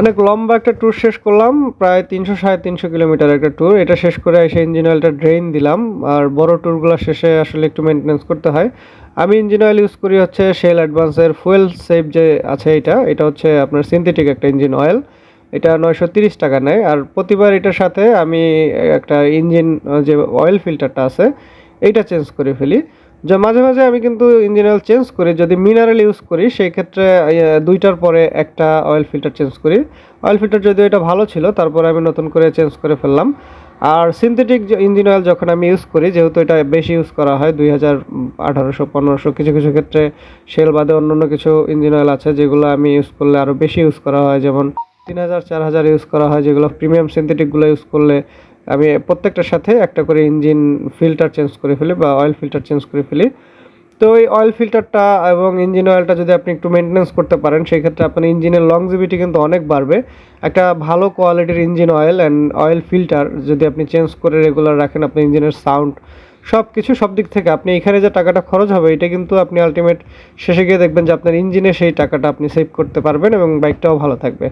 অনেক লম্বা একটা ট্যুর শেষ করলাম, প্রায় তিনশো, সাড়ে তিনশো কিলোমিটার একটা ট্যুর এটা শেষ করে এসে ইঞ্জিন অয়েলটা ড্রেন দিলাম, আর বড় ট্যুরগুলো শেষে আসলে একটু মেনটেন্স করতে হয়। আমি ইঞ্জিন অয়েল ইউজ করি হচ্ছে শেল অ্যাডভান্সের ফুয়েল সেভ যে আছে এটা এটা হচ্ছে আপনার সিনথেটিক একটা ইঞ্জিন অয়েল এটা নয়শো তিরিশ টাকা নেয়, আর প্রতিবার এটার সাথে আমি একটা ইঞ্জিন যে অয়েল ফিল্টারটা আছে, এইটা চেঞ্জ করে ফেলি। যে মাঝে মাঝে আমি কিন্তু ইঞ্জিন অয়েল চেঞ্জ করি যদি মিনারেল ইউজ করি সেই ক্ষেত্রে ইয়ে, দুইটার পরে একটা অয়েল ফিল্টার চেঞ্জ করি। অয়েল ফিল্টার যদিও এটা ভালো ছিল তারপরে আমি নতুন করে চেঞ্জ করে ফেললাম। আর সিনথেটিক ইঞ্জিন অয়েল যখন আমি ইউজ করি যেহেতু এটা বেশি ইউজ করা হয় দুই হাজার আঠারোশো পনেরোশো কিছু কিছু ক্ষেত্রে সেল বাদে অন্যান্য কিছু ইঞ্জিন অয়েল আছে যেগুলো আমি ইউজ করলে আরও বেশি ইউজ করা হয়। যেমন তিন হাজার চার হাজার ইউজ করা হয় যেগুলো প্রিমিয়াম সিনথেটিকগুলো ইউজ করলে আমি প্রত্যেকটার সাথে একটা করে ইঞ্জিন ফিল্টার চেঞ্জ করে ফেলি বা অয়েল ফিল্টার চেঞ্জ করে ফেলি। তো এই অয়েল ফিল্টারটা এবং ইঞ্জিন অয়েলটা যদি আপনি একটু মেনটেন্স করতে পারেন সেই ক্ষেত্রে আপনার ইঞ্জিনের লংজিভিটি কিন্তু অনেক বাড়বে। একটা ভালো কোয়ালিটির engine oil and oil filter যদি আপনি চেঞ্জ করে রেগুলার রাখেন, আপনার ইঞ্জিনের সাউন্ড সব কিছু সব দিক থেকে আপনি এখানে যে টাকাটা খরচ হবে, এটা কিন্তু আপনি আলটিমেট শেষে গিয়ে দেখবেন যে আপনার ইঞ্জিনে সেই টাকাটা আপনি সেভ করতে পারবেন এবং বাইকটাও ভালো থাকবে।